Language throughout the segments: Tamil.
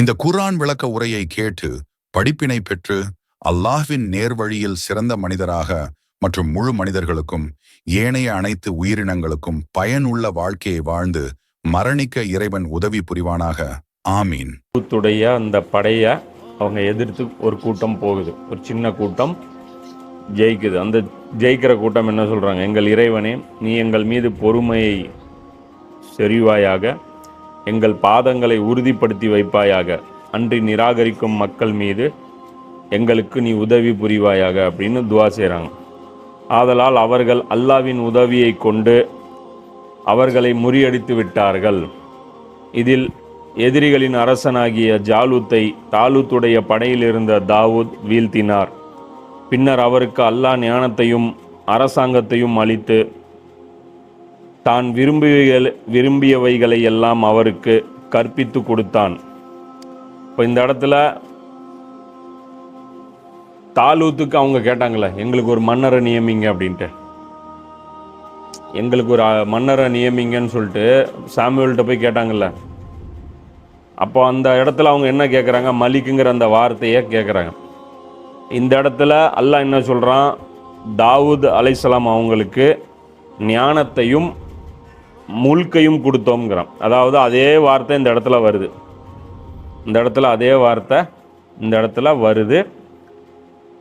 இந்த குர்ஆன் விளக்க உரையை கேட்டு படிப்பினை பெற்று அல்லாஹ்வின் நேர்வழியில் சிறந்த மனிதராக மற்றும் முழு மனிதர்களுக்கும் ஏனைய அனைத்து உயிரினங்களுக்கும் பயனுள்ள வாழ்க்கையை வாழ்ந்து மரணிக்க இறைவன் உதவி புரிவானாக. ஆமீன். கூத்துடைய அந்த படையை அவங்க எதிர்த்து ஒரு கூட்டம் போகுது. ஒரு சின்ன கூட்டம் ஜெயிக்குது. அந்த ஜெயிக்கிற கூட்டம் என்ன சொல்கிறாங்க எங்கள் இறைவனே நீ எங்கள் மீது பொறுமையை செறிவாயாக எங்கள் பாதங்களை உறுதிப்படுத்தி வைப்பாயாக. அன்றி நிராகரிக்கும் மக்கள் மீது எங்களுக்கு நீ உதவி புரிவாயாக அப்படின்னு துவா செய்கிறாங்க ஆதலால் அவர்கள் அல்லாவின் உதவியை கொண்டு அவர்களை முறியடித்து விட்டார்கள். இதில் எதிரிகளின் அரசனாகிய ஜாலூத்தை தாலூத்துடைய படையில் இருந்த தாவூத் வீழ்த்தினார். பின்னர் அவருக்கு அல்லாஹ் ஞானத்தையும் அரசாங்கத்தையும் அளித்து தான் விரும்பிய விரும்பியவைகளை எல்லாம் அவருக்கு கற்பித்து கொடுத்தான். இப்போ இந்த இடத்துல தாலூத்துக்கு அவங்க கேட்டாங்களே எங்களுக்கு ஒரு மன்னரை நியமிங்க அப்படின்ட்டு. எங்களுக்கு ஒரு மன்னரை நியமிங்கன்னு சொல்லிட்டு சாமுவேல்கிட்ட போய் கேட்டாங்கல்ல. அப்போ அந்த இடத்துல அவங்க என்ன கேட்குறாங்க மலிக்குங்கிற அந்த வார்த்தையை கேட்குறாங்க இந்த இடத்துல அல்லாஹ் என்ன சொல்கிறான் தாவூத் அலைசலாம் அவங்களுக்கு ஞானத்தையும் முழுக்கையும் கொடுத்தோங்கிறான் அதாவது அதே வார்த்தை இந்த இடத்துல வருது. இந்த இடத்துல அதே வார்த்தை இந்த இடத்துல வருது.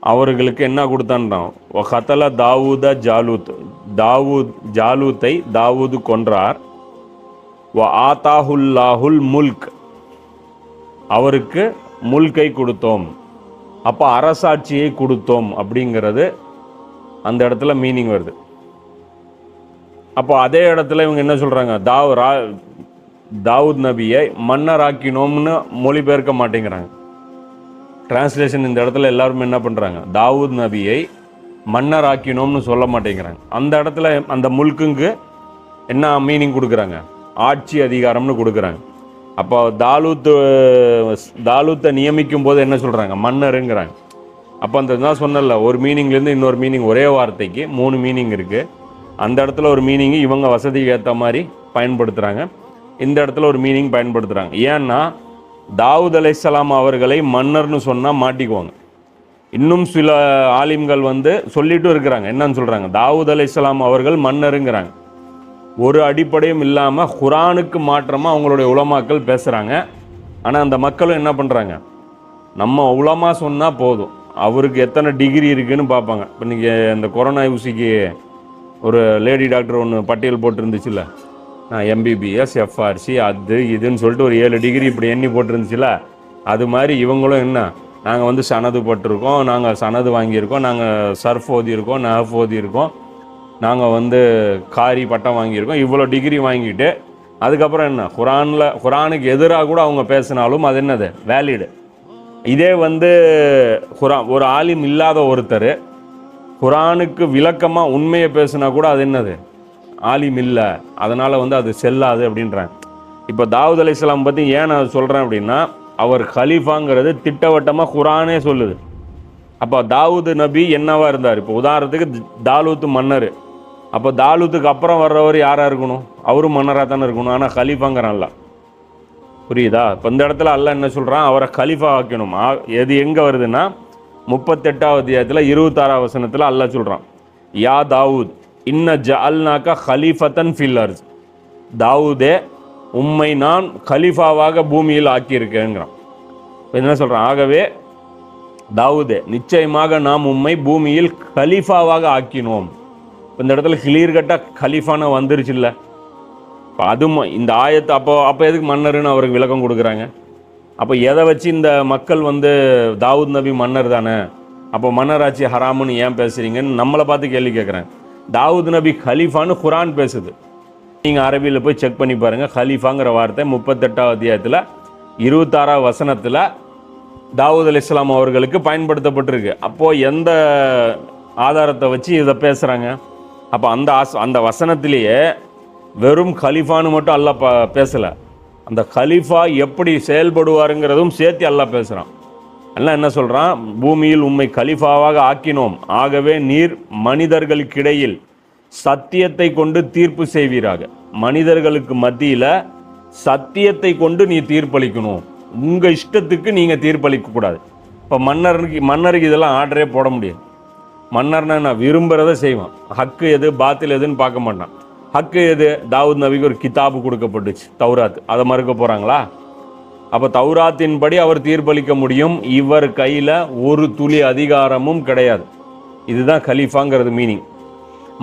அவர்களுக்கு என்ன கொடுத்தான்றான்? ஹத்தல தாவூத ஜாலூத். தாவூத் ஜாலூத்தை தாவூது கொன்றார். வ ஆத்தாஹுல்லாஹுல் முல்க். அவருக்கு முல்கை கொடுத்தோம். அப்போ அரசாட்சியை கொடுத்தோம் அப்படிங்கிறது அந்த இடத்துல மீனிங் வருது. அப்போ அதே இடத்துல இவங்க என்ன சொல்கிறாங்க தாவ் ரா தாவூத் நபியை மன்னர் ஆக்கினோம்னு மொழிபெயர்க்க மாட்டேங்கிறாங்க. டிரான்ஸ்லேஷன் இந்த இடத்துல எல்லாருமே என்ன பண்ணுறாங்க தாவூத் நபியை மன்னர் ஆக்கினோம்னு சொல்ல மாட்டேங்கிறாங்க. அந்த இடத்துல அந்த முல்குங்கு என்ன மீனிங் கொடுக்குறாங்க? ஆட்சி அதிகாரம்னு கொடுக்குறாங்க. அப்போ தாலூத்து தாலூத்தை நியமிக்கும் போது என்ன சொல்கிறாங்க மன்னருங்கிறாங்க. அப்போ அந்த நான் சொன்னல ஒரு மீனிங்லேருந்து இன்னொரு மீனிங் ஒரே வார்த்தைக்கு மூணு மீனிங் இருக்குது அந்த இடத்துல ஒரு மீனிங் இவங்க வசதிக்கு ஏற்ற மாதிரி பயன்படுத்துகிறாங்க இந்த இடத்துல ஒரு மீனிங் பயன்படுத்துகிறாங்க ஏன்னா தாவூத் அலைசலாம் அவர்களை மன்னர்னு சொன்னால் மாட்டிக்குவாங்க. இன்னும் சில ஆலிம்கள் வந்து சொல்லிட்டும் இருக்கிறாங்க. என்னன்னு சொல்கிறாங்க தாவூத் அலைசலாம் அவர்கள் மன்னருங்கிறாங்க. ஒரு அடிப்படையும் இல்லாமல் குரானுக்கு மாற்றமாக அவங்களுடைய உலமாக்கள் பேசுகிறாங்க ஆனால் அந்த மக்களும் என்ன பண்ணுறாங்க நம்ம உலமா சொன்னால் போதும். அவருக்கு எத்தனை டிகிரி இருக்குதுன்னு பார்ப்பாங்க. இப்போ நீங்கள் இந்த கொரோனா ஊசிக்கு ஒரு லேடி டாக்டர் ஒன்று பட்டியல் போட்டிருந்துச்சுல்ல எம்பிபிஎஸ் எஃப்ஆர்சி அது இதுன்னு சொல்லிட்டு ஒரு ஏழு டிகிரி இப்படி எண்ணி போட்டிருந்துச்சுல. அது மாதிரி இவங்களும் என்ன நாங்கள் வந்து சனது பட்டிருக்கோம் நாங்கள் சனது வாங்கியிருக்கோம் நாங்கள் சர்ஃப் ஓதியிருக்கோம் நஹஃப் ஓதியிருக்கோம் நாங்கள் வந்து காரி பட்டம் வாங்கியிருக்கோம் இவ்வளோ டிகிரி வாங்கிட்டு அதுக்கப்புறம் என்ன குரானில் குரானுக்கு எதிராக கூட அவங்க பேசினாலும் அது என்னது வேலிடு இதே வந்து குரான் ஒரு ஆலிம் இல்லாத ஒருத்தர் குரானுக்கு விளக்கமாக உண்மையை பேசுனா கூட அது என்னது? ஆலிம் இல்லை. அதனால் வந்து அது செல்லாது அப்படின்றாங்க. இப்போ தாவூத் இஸ்லாம் பற்றி ஏன் நான் சொல்கிறேன் அப்படின்னா அவர் கலீஃபாங்கிறது திட்டவட்டமாக குரானே சொல்லுது. அப்போ தாவூது நபி என்னவாக இருந்தார்? இப்போ உதாரணத்துக்கு தாலூத்து மன்னர். அப்போ தாலூத்துக்கு அப்புறம் வர்றவர் யாராக இருக்கணும்? அவரும் மன்னராக தானே இருக்கணும். ஆனால் ஹலீஃபாங்கிறான்ல. புரியுதா? இப்போ இந்த இடத்துல அல்ல என்ன சொல்கிறான் அவரை கலீஃபா ஆக்கணும். எது எங்கே வருதுன்னா முப்பத்தெட்டாவது அத்தியாயத்தில் இருபத்தாறாவது வசனத்தில் அல்லாஹ் சொல்கிறான் யா தாவூத் இன்ன ஜஅல்னாக்க ஹலீஃபத்தன் ஃபில்லர்ஸ் தாவூதே உம்மை நான் கலீஃபாவாக பூமியில் ஆக்கியிருக்கேங்கிறான் இப்போ என்ன சொல்கிறான் ஆகவே தாவூதே நிச்சயமாக நாம் உம்மை பூமியில் கலீஃபாவாக ஆக்கினோம். இந்த இடத்துல கிளியர்கட்டாக கலீஃபான வந்துருச்சு இல்லை? இப்போ அதுவும் இந்த ஆயத்தை அப்போ அப்போ எதுக்கு மன்னர்னு அவருக்கு விளக்கம் கொடுக்குறாங்க? அப்போ எதை வச்சு இந்த மக்கள் வந்து தாவூத் நபி மன்னர் தானே? அப்போ மன்னராட்சி ஹராமுன்னு ஏன் பேசுகிறீங்கன்னு நம்மளை பார்த்து கேள்வி கேட்குறேன். தாவூத் நபி ஹலீஃபான்னு குரான் பேசுது. நீங்கள் அரபியில் போய் செக் பண்ணி பாருங்கள் ஹலீஃபாங்கிற வார்த்தை முப்பத்தெட்டாவது அத்தியாயத்தில் இருபத்தாறாவது வசனத்தில் தாவூத் அலி இஸ்லாம் அவர்களுக்கு பயன்படுத்தப்பட்டிருக்கு. அப்போது எந்த ஆதாரத்தை வச்சு இதை பேசுகிறாங்க அப்போ அந்த ஆஸ் அந்த வசனத்திலேயே வெறும் கலீஃபான்னு மட்டும் அல்ல ப பேசலை. அந்த கலீஃபா எப்படி செயல்படுவாருங்கிறதும் சேர்த்து அல்லாஹ் பேசுகிறான் எல்லாம் என்ன சொல்கிறான் பூமியில் உம்மை கலிஃபாவாக ஆக்கினோம். ஆகவே நீர் மனிதர்களுக்கிடையில் சத்தியத்தை கொண்டு தீர்ப்பு செய்வீராக. மனிதர்களுக்கு மத்தியில் சத்தியத்தை கொண்டு நீ தீர்ப்பளிக்கணும். உங்கள் இஷ்டத்துக்கு நீங்கள் தீர்ப்பளிக்கக்கூடாது இப்போ மன்னருக்கு மன்னருக்கு இதெல்லாம் ஆர்டரே போட முடியாது. மன்னர்னா நான் விரும்புகிறத செய்வான். ஹக்கு எது பாத்தில் எதுன்னு பார்க்க மாட்டான். ஹக்கு எது? தாவூத் நபிக்கு ஒரு கிதாபு கொடுக்கப்பட்டுச்சு தௌராத். அதை மறுக்க போகிறாங்களா அப்போ தௌராத்தின்படி அவர் தீர்ப்பளிக்க முடியும். இவர் கையில் ஒரு துளி அதிகாரமும் கிடையாது. இதுதான் கலீஃபாங்கிறது மீனிங்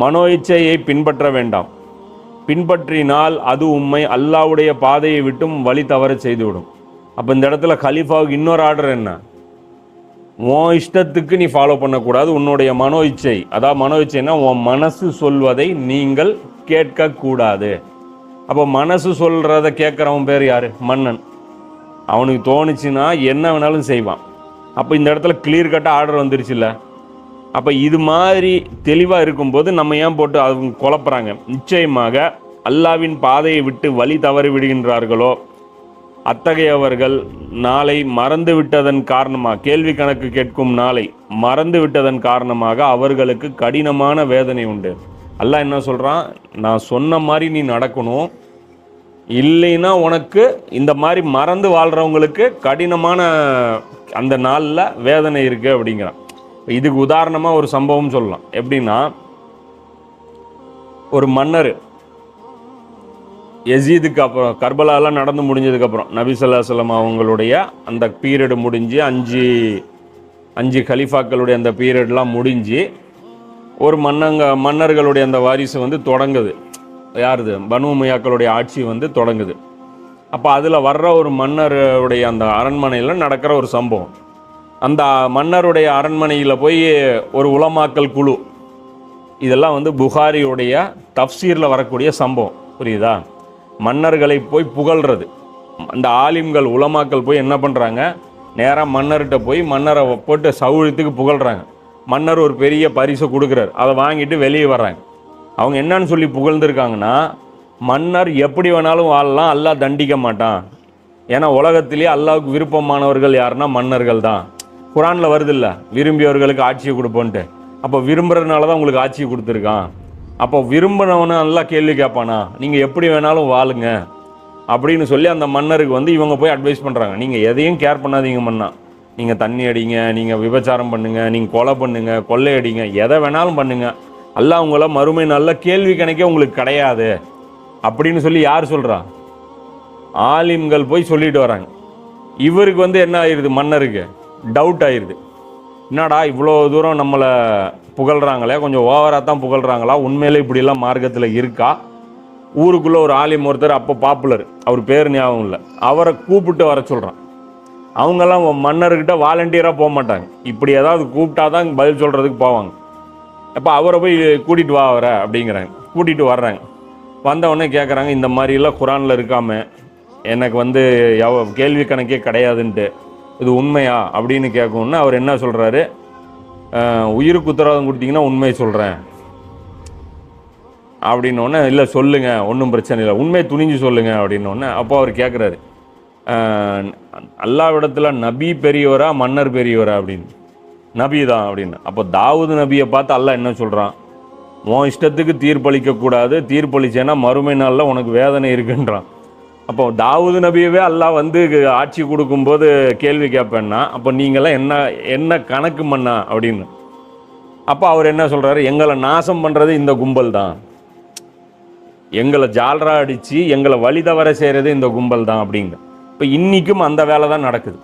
மனோ இச்சையை பின்பற்ற வேண்டாம். பின்பற்றினால் அது உண்மை அல்லாவுடைய பாதையை விட்டும் வழி தவற செய்துவிடும். அப்போ இந்த இடத்துல கலீஃபாவுக்கு இன்னொரு ஆர்டர் என்ன? உன் இஷ்டத்துக்கு நீ ஃபாலோ பண்ணக்கூடாது. உன்னுடைய மனோ இச்சை. அதாவது மனோ இச்சைன்னா உன் மனசு சொல்வதை நீங்கள் கேட்கக்கூடாது. அப்போ மனசு சொல்கிறத கேட்குறவன் பேர் யார்? மன்னன். அவனுக்கு தோணுச்சுன்னா என்ன வேணாலும் செய்வான். அப்போ இந்த இடத்துல கிளியர் கட்டாக ஆர்டர் வந்துருச்சுல்ல? அப்போ இது மாதிரி தெளிவாக இருக்கும்போது நம்ம ஏன் போட்டு அவங்க குழப்புறாங்க? நிச்சயமாக அல்லாவின் பாதையை விட்டு வழி தவறி விடுகின்றார்களோ? அத்தகையவர்கள் நாளை மறந்து விட்டதன் காரணமாக கேள்வி கணக்கு கேட்கும் நாளை மறந்து விட்டதன் காரணமாக அவர்களுக்கு கடினமான வேதனை உண்டு. அல்லாஹ் என்ன சொல்கிறான் நான் சொன்ன மாதிரி நீ நடக்கணும். இல்லைன்னா உனக்கு இந்த மாதிரி மறந்து வாழ்கிறவங்களுக்கு கடினமான அந்த நாளில் வேதனை இருக்குது அப்படிங்கிறான். இதுக்கு உதாரணமாக ஒரு சம்பவம் சொல்லலாம். எப்படின்னா ஒரு மன்னர் எசீதுக்கு அப்புறம் கர்பலாலாம் நடந்து முடிஞ்சதுக்கப்புறம் நபி அவங்களுடைய அந்த பீரியடு முடிஞ்சு அஞ்சு அஞ்சு கலிஃபாக்களுடைய அந்த பீரியட்லாம் முடிஞ்சு ஒரு மன்னங்க மன்னர்களுடைய அந்த வாரிசு வந்து தொடங்குது. யாருது? பனு உமையாக்களுடைய ஆட்சி வந்து தொடங்குது. அப்போ அதில் வர்ற ஒரு மன்னருடைய அந்த அரண்மனையில் நடக்கிற ஒரு சம்பவம். அந்த மன்னருடைய அரண்மனையில் போய் ஒரு உலமாக்கல் குழு. இதெல்லாம் வந்து புகாரியுடைய தஃப்சீரில் வரக்கூடிய சம்பவம். புரியுதா? மன்னர்களை போய் புகழ்றது. அந்த ஆலிம்கள் உலமாக்கள் போய் என்ன பண்ணுறாங்க நேராக மன்னர்கிட்ட போய் மன்னரை போட்டு சவுழித்துக்கு புகழ்கிறாங்க மன்னர் ஒரு பெரிய பரிசை கொடுக்குறாரு. அதை வாங்கிட்டு வெளியே வர்றாங்க. அவங்க என்னன்னு சொல்லி புகழ்ந்துருக்காங்கன்னா மன்னர் எப்படி வேணாலும் வாழலாம் அல்லா தண்டிக்க மாட்டான். ஏன்னா உலகத்திலேயே அல்லாவுக்கு விருப்பமானவர்கள் யாருன்னா மன்னர்கள் தான். குரானில் வருதில்ல விரும்பியவர்களுக்கு ஆட்சியை கொடுப்போன்ட்டு. அப்போ விரும்புறதுனால தான் உங்களுக்கு ஆட்சியை கொடுத்துருக்கான். அப்போ விரும்பினவனை நல்லா கேள்வி கேட்பானா? நீங்கள் எப்படி வேணாலும் வாழுங்க. அப்படின்னு சொல்லி அந்த மன்னருக்கு வந்து இவங்க போய் அட்வைஸ் பண்ணுறாங்க நீங்கள் எதையும் கேர் பண்ணாதீங்க மன்னா. நீங்கள் தண்ணி அடிங்க நீங்கள் விபச்சாரம் பண்ணுங்கள் நீங்கள் கொலை பண்ணுங்கள் கொள்ளை அடிங்க எதை வேணாலும் பண்ணுங்கள் அல்லாஹ் உங்களை மறுமை நல்ல கேள்வி கணக்கே உங்களுக்கு கிடையாது. அப்படின்னு சொல்லி யார் சொல்கிறா ஆலிம்கள் போய் சொல்லிட்டு வராங்க. இவருக்கு வந்து என்ன ஆயிடுது மன்னருக்கு டவுட் ஆயிடுது என்னடா இவ்வளோ தூரம் நம்மளை புகழ்கிறாங்களே கொஞ்சம் ஓவராக தான் புகழ்கிறாங்களா உண்மையிலே இப்படிலாம் மார்க்கத்தில் இருக்கா? ஊருக்குள்ளே ஒரு ஆலிம் ஒருத்தர் அப்போ பாப்புலர் அவர் பேர் ஞாபகம் இல்லை. அவரை கூப்பிட்டு வர சொல்கிறான் அவங்கெல்லாம் மன்னர்கிட்ட வாலண்டியராக போக மாட்டாங்க. இப்படி ஏதாவது கூப்பிட்டா தான் பதில் சொல்கிறதுக்கு போவாங்க. அப்போ அவரை போய் கூட்டிகிட்டு வா அவரை அப்படிங்கிறாங்க. கூட்டிகிட்டு வர்றாங்க. வந்த உடனே கேட்குறாங்க இந்த மாதிரிலாம் குரானில் இருக்காம எனக்கு வந்து எவ கேள்வி கணக்கே கிடையாதுன்ட்டு. இது உண்மையா? அப்படின்னு கேட்கணுன்னு அவர் என்ன சொல்கிறாரு உயிருக்கு உத்தரவாதம் கொடுத்தீங்கன்னா உண்மையை சொல்கிறேன் அப்படின்னோடனே இல்லை சொல்லுங்கள் ஒன்றும் பிரச்சனை இல்லை. உண்மையை துணிஞ்சு சொல்லுங்கள் அப்படின்னோடனே அப்போ அவர் கேட்குறாரு அல்லாவிடத்தில் நபி பெரியவரா மன்னர் பெரியவரா அப்படின்னு. நபி தான் அப்படின்னு. அப்போ தாவூது நபியை பார்த்து அல்லாஹ் என்ன சொல்கிறான் உன் இஷ்டத்துக்கு தீர்ப்பளிக்கக்கூடாது தீர்ப்பளிச்சேன்னா மறுமை நாளில் உனக்கு வேதனை இருக்குன்றான். அப்போ தாவூது நபியவே அல்லாஹ் வந்து ஆட்சி கொடுக்கும்போது கேள்வி கேட்பேன்னா அப்போ நீங்களாம் என்ன என்ன கணக்கு மண்ணா அப்படின்னு. அப்போ அவர் என்ன சொல்கிறாரு எங்களை நாசம் பண்ணுறது இந்த கும்பல் தான். எங்களை ஜால்ரா அடித்து எங்களை வழி தவற செய்கிறது இந்த கும்பல் தான் அப்படிங்க இப்போ இன்றைக்கும் அந்த வேலை தான் நடக்குது.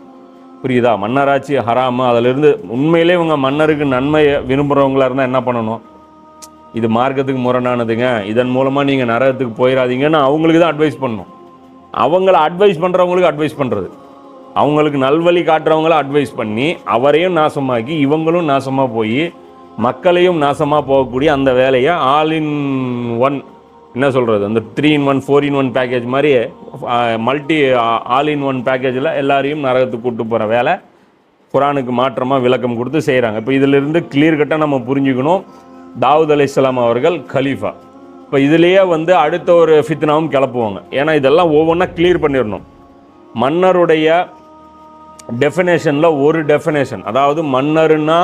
புரியுதா? மன்னராட்சி ஹராமு அதிலிருந்து உண்மையிலே இவங்க மன்னருக்கு நன்மையை விரும்புகிறவங்களா இருந்தால் என்ன பண்ணணும்? இது மார்க்கத்துக்கு முரணானதுங்க. இதன் மூலமாக நீங்கள் நரகத்துக்கு போயிடாதீங்கன்னு அவங்களுக்கு தான் அட்வைஸ் பண்ணணும். அவங்கள அட்வைஸ் பண்ணுறவங்களுக்கு அட்வைஸ் பண்ணுறது அவங்களுக்கு நல்வழி காட்டுறவங்கள அட்வைஸ் பண்ணி அவரையும் நாசமாக்கி இவங்களும் நாசமாக போய் மக்களையும் நாசமாக போகக்கூடிய அந்த வேலையை ஆல் இன் ஒன் என்ன சொல்கிறது அந்த three in one four in one package மாதிரியே மல்டி ஆல் இன் ஒன் பேக்கேஜில் எல்லாரையும் நரகத்துக்கு கூட்டு போகிற வேலை. குரானுக்கு மாற்றமாக விளக்கம் கொடுத்து செய்கிறாங்க இப்போ இதிலிருந்து கிளியர் கட்டாக நம்ம புரிஞ்சுக்கணும். தாவூத் அலைஹிஸ்ஸலாம் அவர்கள் கலீஃபா. இப்போ இதுலேயே வந்து அடுத்த ஒரு ஃபித்னாவும் கிளப்புவாங்க. ஏன்னா இதெல்லாம் ஒவ்வொன்றா கிளியர் பண்ணிடணும். மன்னருடைய டெஃபினேஷனில் ஒரு டெஃபினேஷன் அதாவது மன்னருன்னா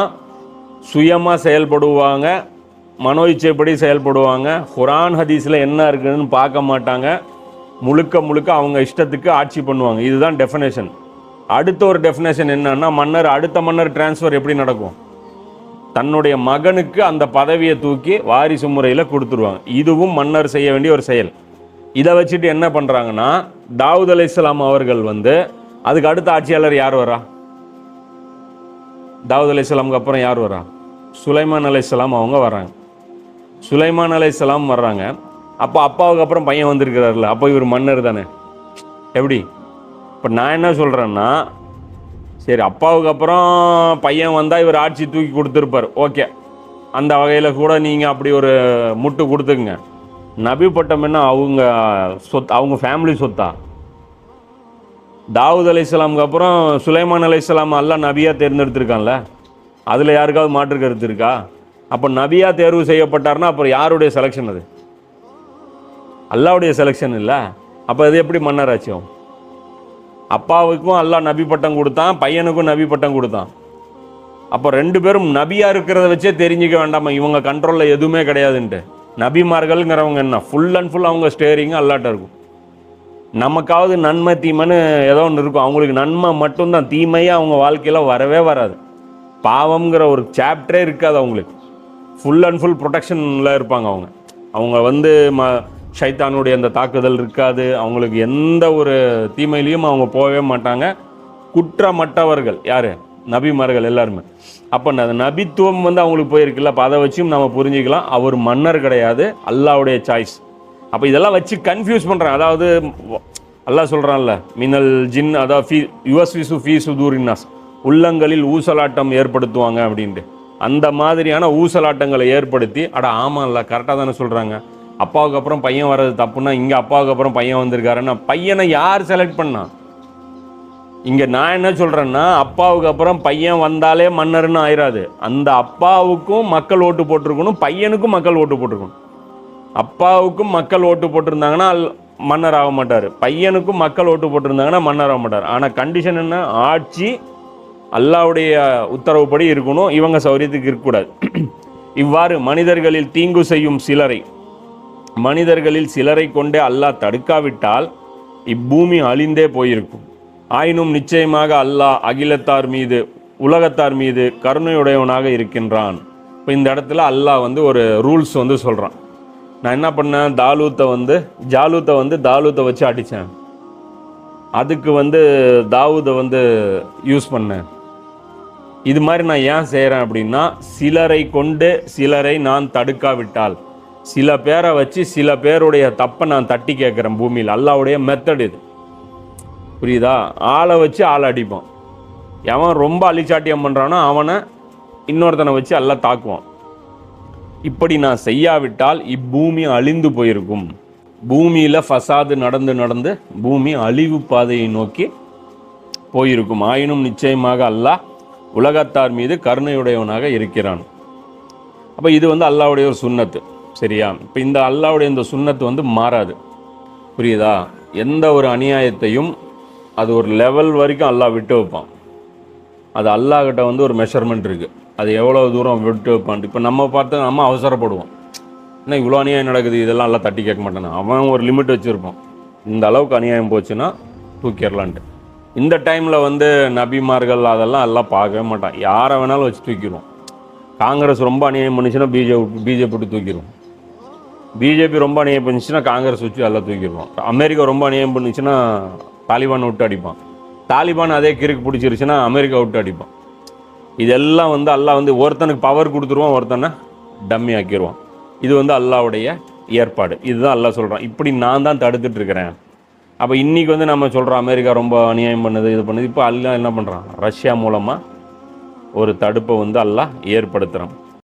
சுயமாக செயல்படுவாங்க. மனோ இச்சைப்படி செயல்படுவாங்க. குரான் ஹதீஸில் என்ன இருக்குதுன்னு பார்க்க மாட்டாங்க. முழுக்க முழுக்க அவங்க இஷ்டத்துக்கு ஆட்சி பண்ணுவாங்க. இதுதான் டெஃபினேஷன் அடுத்த ஒரு டெஃபினேஷன் என்னன்னா மன்னர் அடுத்த மன்னர் டிரான்ஸ்ஃபர் எப்படி நடக்கும்? தன்னுடைய மகனுக்கு அந்த பதவியை தூக்கி வாரிசு முறையில் கொடுத்துருவாங்க. இதுவும் மன்னர் செய்ய வேண்டிய ஒரு செயல். இதை வச்சுட்டு என்ன பண்ணுறாங்கன்னா தாவூத் அலைஹிஸ்ஸலாம் அவர்கள் வந்து அதுக்கு அடுத்த ஆட்சியாளர் யார் வரா? தாவூத் அலைஹிஸ்ஸலாமுக்கு அப்புறம் யார் வரா? சுலைமான் அலைஹிஸ்ஸலாம் அவங்க வராங்க. சுலைமான் அலைஹிஸ்ஸலாம் வர்றாங்க. அப்போ அப்பாவுக்கு அப்புறம் பையன் வந்திருக்கிறாருல அப்போ இவர் மன்னர் தானே? எப்படி? இப்போ நான் என்ன சொல்கிறேன்னா சரி அப்பாவுக்கு அப்புறம் பையன் வந்தால் இவர் ஆட்சி தூக்கி கொடுத்துருப்பார். ஓகே. அந்த வகையில் கூட நீங்கள் அப்படி ஒரு முட்டு கொடுத்துக்குங்க. நபி பட்டம் என்ன அவங்க சொத் அவங்க ஃபேமிலி சொத்தா? தாவூத் அலைஹிஸ்ஸலாமுக்கு அப்புறம் சுலைமான் அலைஹிஸ்ஸலாம் எல்லாம் நபியாக தேர்ந்தெடுத்திருக்கான்ல? அதில் யாருக்காவது மாற்று கருத்து இருக்கா? அப்போ நபியாக தேர்வு செய்யப்பட்டார்னா அப்புறம் யாருடைய செலெக்ஷன் அது? அல்லாவுடைய செலெக்ஷன் இல்லை. அப்போ அது எப்படி மன்னர் ஆச்சும் அப்பாவுக்கும் அல்லாஹ் நபி பட்டம் கொடுத்தான் பையனுக்கும் நபி பட்டம் கொடுத்தான். அப்போ ரெண்டு பேரும் நபியாக இருக்கிறத வச்சே தெரிஞ்சுக்க வேண்டாமா? இவங்க கண்ட்ரோலில் எதுவுமே கிடையாதுன்ட்டு. நபிமார்கள்ங்கிறவங்க என்ன? ஃபுல் அண்ட் ஃபுல் அவங்க ஸ்டேரிங் அல்லாட்ட இருக்கும். நமக்காவது நன்மை தீமைன்னு ஏதோ ஒன்று இருக்கும். அவங்களுக்கு நன்மை மட்டும்தான். தீமையே அவங்க வாழ்க்கையில் வரவே வராது. பாவம்ங்கிற ஒரு சாப்டரே இருக்காது அவங்களுக்கு. ஃபுல் அண்ட் ஃபுல் ப்ரொடெக்ஷனில் இருப்பாங்க அவங்க. அவங்க வந்து ம ஷைத்தானுடைய அந்த தாக்குதல் இருக்காது. அவங்களுக்கு எந்த ஒரு தீமையிலையும் அவங்க போகவே மாட்டாங்க. குற்றமற்றவர்கள் யார்? நபிமார்கள் எல்லாருமே. அப்போ அந்த நபித்துவம் வந்து அவங்களுக்கு போயிருக்குல்ல அப்போ அதை வச்சும் நம்ம புரிஞ்சுக்கலாம். அவர் மன்னர் கிடையாது அல்லாவுடைய சாய்ஸ் அப்போ இதெல்லாம் வச்சு கன்ஃபியூஸ் பண்ணுறாங்க அதாவது அல்லாஹ் சொல்கிறான்ல மினல் ஜின் அதாவது ஃபீ யுவஸ் விசு ஃபீ சுதூரின்னாஸ் உள்ளங்களில் ஊசலாட்டம் ஏற்படுத்துவாங்க அப்படின்ட்டு. அந்த மாதிரியான ஊசலாட்டங்களை ஏற்படுத்தி அட ஆமாம்ல கரெக்டாக தானே சொல்கிறாங்க அப்பாவுக்கு அப்புறம் பையன் வர்றது தப்புன்னா இங்கே அப்பாவுக்கு அப்புறம் பையன் வந்திருக்காருன்னா பையனை யார் செலக்ட் பண்ணா? இங்கே நான் என்ன சொல்கிறேன்னா அப்பாவுக்கு அப்புறம் பையன் வந்தாலே மன்னர்னு ஆயிராது. அந்த அப்பாவுக்கும் மக்கள் ஓட்டு போட்டிருக்கணும் பையனுக்கும் மக்கள் ஓட்டு போட்டிருக்கணும். அப்பாவுக்கும் மக்கள் ஓட்டு போட்டிருந்தாங்கன்னா மன்னர் ஆக மாட்டார். பையனுக்கும் மக்கள் ஓட்டு போட்டிருந்தாங்கன்னா மன்னர் ஆக மாட்டார். ஆனால் கண்டிஷன் என்ன? ஆட்சி அல்லாவுடைய உத்தரவுப்படி இருக்கணும் இவங்க சௌரியத்துக்கு இருக்கக்கூடாது. இவ்வாறு மனிதர்களில் தீங்கு செய்யும் சிலரை மனிதர்களில் சிலரை கொண்டே அல்லாஹ் தடுக்காவிட்டால் இப்பூமி அழிந்தே போயிருக்கும். ஆயினும் நிச்சயமாக அல்லாஹ் அகிலத்தார் மீது உலகத்தார் மீது கருணையுடையவனாக இருக்கின்றான். இப்போ இந்த இடத்துல அல்லாஹ் வந்து ஒரு ரூல்ஸ் வந்து சொல்கிறான் நான் என்ன பண்ணேன்? தாலூத்தை வந்து ஜாலூத்தை வந்து தாலூத்தை வச்சு அடித்தேன் அதுக்கு வந்து தாவூதை வந்து யூஸ் பண்ணேன். இது மாதிரி நான் ஏன் செய்கிறேன் அப்படின்னா சிலரை கொண்டு சிலரை நான் தடுக்காவிட்டால். சில பேரை வச்சு சில பேருடைய தப்பை நான் தட்டி கேட்குறேன் பூமியில். அல்லாவுடைய மெத்தட் இது. புரியுதா? ஆளை வச்சு ஆளை அடிப்பான். எவன் ரொம்ப அழிச்சாட்டியம் பண்ணுறானோ அவனை இன்னொருத்தனை வச்சு எல்லாம் தாக்குவான். இப்படி நான் செய்யாவிட்டால் இப்பூமி அழிந்து போயிருக்கும். பூமியில் ஃபசாது நடந்து நடந்து பூமி அழிவு பாதையை நோக்கி போயிருக்கும். ஆயினும் நிச்சயமாக அல்லாஹ் உலகத்தார் மீது கருணையுடையவனாக இருக்கிறான். அப்போ இது வந்து அல்லாவுடைய ஒரு சுண்ணத்து. சரியா? இப்போ இந்த அல்லாவுடைய இந்த சுண்ணத்து வந்து மாறாது. புரியுதா? எந்த ஒரு அநியாயத்தையும் அது ஒரு லெவல் வரைக்கும் அல்லாஹ் விட்டு வைப்பான். அது அல்லாஹ்கிட்ட வந்து ஒரு மெஷர்மெண்ட் இருக்குது அது எவ்வளோ தூரம் விட்டு வைப்பான். இப்போ நம்ம பார்த்து நம்ம அவசரப்படுவோம். ஏன்னா இவ்வளோ அநியாயம் நடக்குது? இதெல்லாம் எல்லாம் தட்டி கேட்க மாட்டானே? அவன் ஒரு லிமிட் வச்சுருப்பான். இந்த அளவுக்கு அநியாயம் போச்சுன்னா தூக்கிடலான்ட்டு. இந்த டைமில் வந்து நபிமார்கள் அதெல்லாம் எல்லாம் பார்க்கவே மாட்டான் யாரை வேணாலும் வச்சு தூக்கிடும் காங்கிரஸ் ரொம்ப அநியாயம் பண்ணிச்சுன்னா பிஜேபி பிஜேபி விட்டு தூக்கிடுவோம் பிஜேபி ரொம்ப அநியாயம் பண்ணிச்சுன்னா காங்கிரஸ் வச்சு எல்லாம் தூக்கிடுவோம் அமெரிக்கா ரொம்ப அநியாயம் பண்ணுச்சுன்னா தாலிபான் விட்டு அடிப்பான். தாலிபான் அதே கிறுக்கு பிடிச்சிருச்சுன்னா அமெரிக்கா விட்டு அடிப்பான். இதெல்லாம் வந்து அல்லாஹ் வந்து ஒருத்தனுக்கு பவர் கொடுத்துருவான் ஒருத்தனை டம்மி ஆக்கிடுவான் இது வந்து அல்லாவுடைய ஏற்பாடு. இதுதான் அல்லாஹ் சொல்கிறான் இப்படி நான் தான் தடுத்துட்ருக்கிறேன் அப்போ இன்றைக்கி வந்து நம்ம சொல்கிறோம் அமெரிக்கா ரொம்ப அநியாயம் பண்ணுது இது பண்ணுது. இப்போ அல்லா என்ன பண்ணுறான் ரஷ்யா மூலமாக ஒரு தடுப்பை வந்து அல்லா ஏற்படுத்துகிறான்